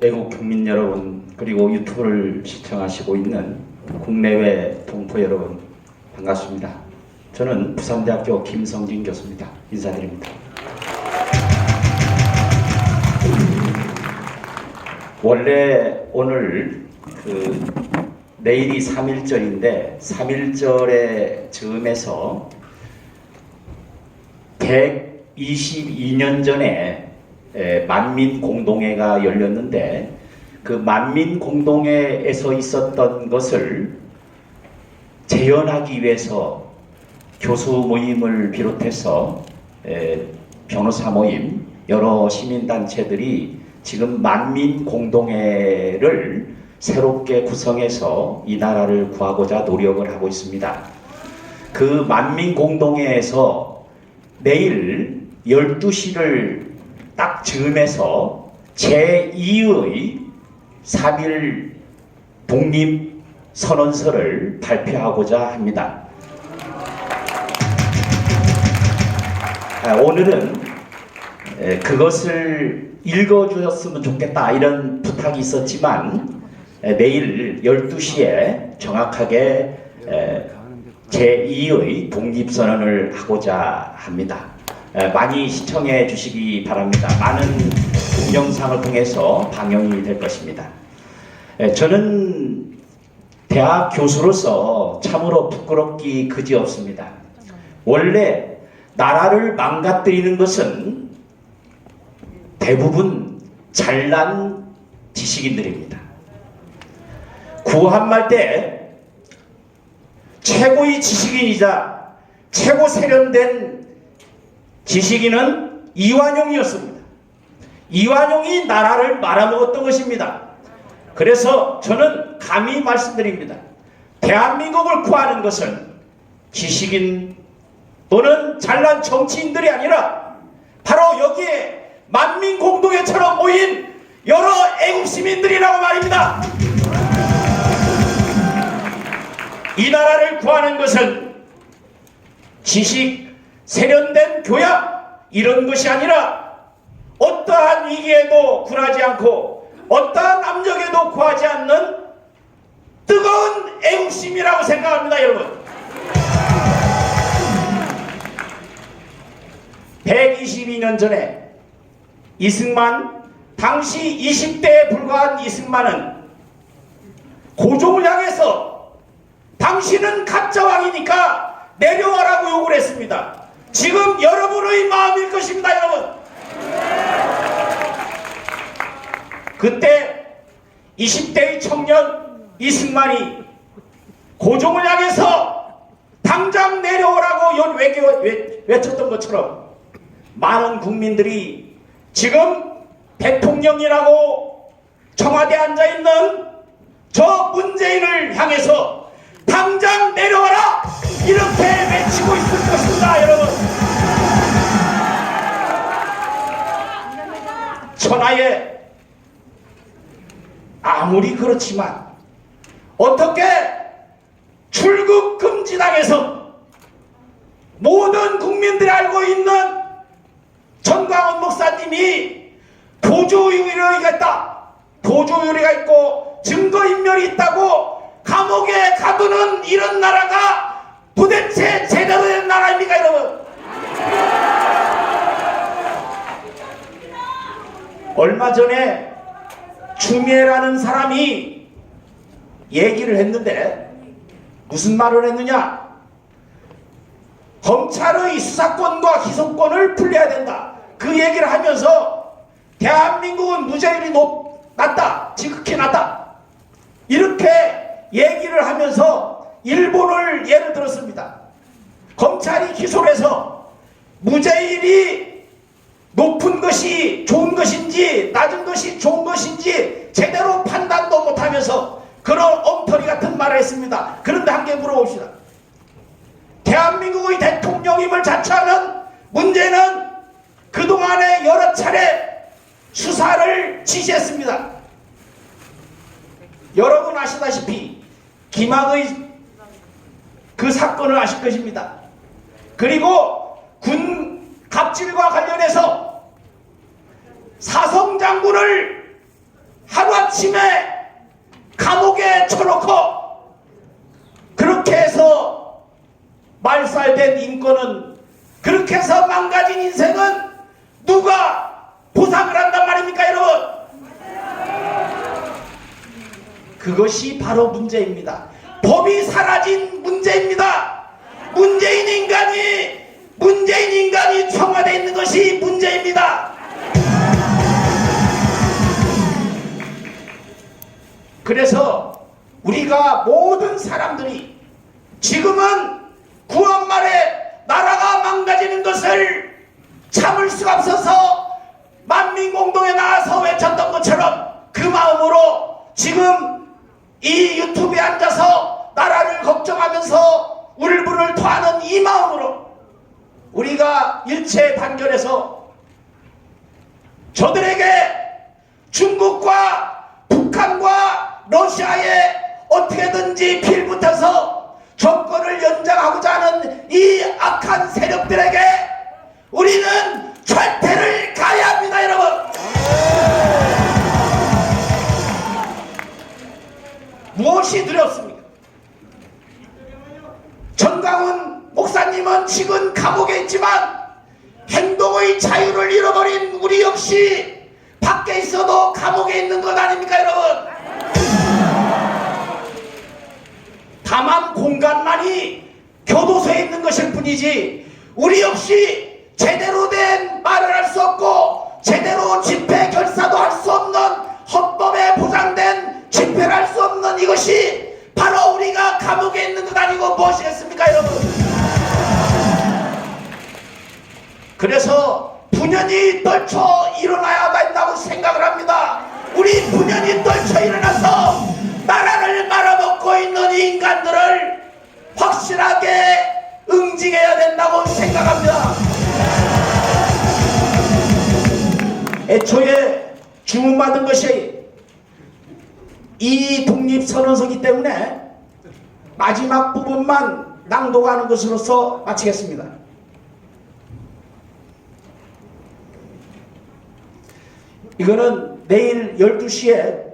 애국 국민 여러분 그리고 유튜브를 시청하시고 있는 국내외 동포 여러분 반갑습니다. 저는 부산대학교 김성진 교수입니다. 인사드립니다. 원래 오늘 그 내일이 3일절인데 3일절의 즈음에서 122년 전에 에, 만민 공동회가 열렸는데 그 만민 공동회에서 있었던 것을 재현하기 위해서 교수 모임을 비롯해서 에, 변호사 모임 여러 시민단체들이 지금 만민 공동회를 새롭게 구성해서 이 나라를 구하고자 노력을 하고 있습니다. 그 만민 공동회에서 내일 12시를 딱 즈음해서 제2의 3일 독립 선언서를 발표하고자 합니다. 아, 오늘은 에, 그것을 읽어주셨으면 좋겠다 이런 부탁이 있었지만 에, 내일 12시에 정확하게 에, 제2의 독립선언을 하고자 합니다. 에, 많이 시청해 주시기 바랍니다. 많은 동영상을 통해서 방영이 될 것입니다. 에, 저는 대학 교수로서 참으로 부끄럽기 그지없습니다. 원래 나라를 망가뜨리는 것은 대부분 잘난 지식인들입니다. 구한말 때 최고의 지식인이자 최고 세련된 지식인은 이완용이었습니다. 이완용이 나라를 말아먹었던 것입니다. 그래서 저는 감히 말씀드립니다. 대한민국을 구하는 것은 지식인 또는 잘난 정치인들이 아니라 바로 여기에 만민 공동회처럼 모인 여러 애국 시민들이라고 말입니다. 이 나라를 구하는 것은 지식, 세련된 교양 이런 것이 아니라 어떠한 위기에도 굴하지 않고 어떠한 압력에도 구하지 않는 뜨거운 애국심이라고 생각합니다, 여러분. 122년 전에 이승만 당시 20대에 불과한 이승만은 고종을 향해서 당신은 가짜 왕이니까 내려와라고 요구를 했습니다. 지금 여러분의 마음일 것입니다, 여러분. 그때 20대의 청년 이승만이 고종을 향해서 당장 내려오라고 외쳤던 것처럼 많은 국민들이 지금 대통령이라고 청와대에 앉아 있는 저 문재인을 향해서 당장 내려와라 이렇게 외치고 있을 것입니다, 천하에 아무리 그렇지만 어떻게 출국 금지당에서 모든 국민들이 알고 있는 전광훈 목사님이 도주유리가 있다. 도주유리가 있고 증거인멸이 있다고 감옥에 가두는 이런 나라가 도대체 제대로 된 나라입니까 여러분? 얼마 전에 추미애라는 사람이 얘기를 했는데 무슨 말을 했느냐? 검찰의 수사권과 기소권을 풀려야 된다. 그 얘기를 하면서 대한민국은 무죄율이 높, 낮다. 지극히 낮다. 이렇게 얘기를 하면서 일본을 예를 들었습니다. 검찰이 기소를 해서 무죄율이 높은 것이 좋은 것인지 말을 했습니다. 그런데 한 개 물어봅시다. 대한민국의 대통령임을 자처하는 문제는 그동안에 여러 차례 수사를 지시했습니다. 여러분 아시다시피 김학의 그 사건을 아실 것입니다. 그리고 군 갑질과 관련해서 사성 장군을 하루아침에 감옥에 쳐놓고 그렇게 해서 말살된 인권은 그렇게 해서 망가진 인생은 누가 보상을 한단 말입니까 여러분? 그것이 바로 문제입니다. 법이 사라진 문제입니다. 문재인 인간이 문재인 인간이 청와대에 있는 것이 문제입니다. 그래서 우리가 모든 사람들이 지금은 9월 말에 나라가 망가지는 것을 참을 수가 없어 우리가 일체 단결해서 저들에게 중국과 북한과 러시아에 어떻게든지 필붙어서 정권을 연장하고자 하는 이 악한 세력들에게 우리는 철퇴를 가야 합니다 여러분. 무엇이 두렵습니까? 전강훈 목사님은 지금 감옥에 있지만 행동의 자유를 잃어버린 우리 역시 밖에 있어도 감옥에 있는 것 아닙니까 여러분? 다만 공간만이 교도소에 있는 것일 뿐이지 우리 역시 제대로 된 말을 할 수 없고 제대로 집회 결사도 할 수 없는 헌법에 보장된 집회를 할 수 없는 이것이 바로 우리가 감옥에 있는 것 아니고 무엇이겠습니까 여러분 그래서 분연히 떨쳐 일어나야 된다고 생각을 합니다. 우리 분연히 떨쳐 일어나서 나라를 말아먹고 있는 인간들을 확실하게 응징해야 된다고 생각합니다. 애초에 주문받은 것이 이 독립선언서기 때문에 마지막 부분만 낭독하는 것으로서 마치겠습니다. 이거는 내일 12시에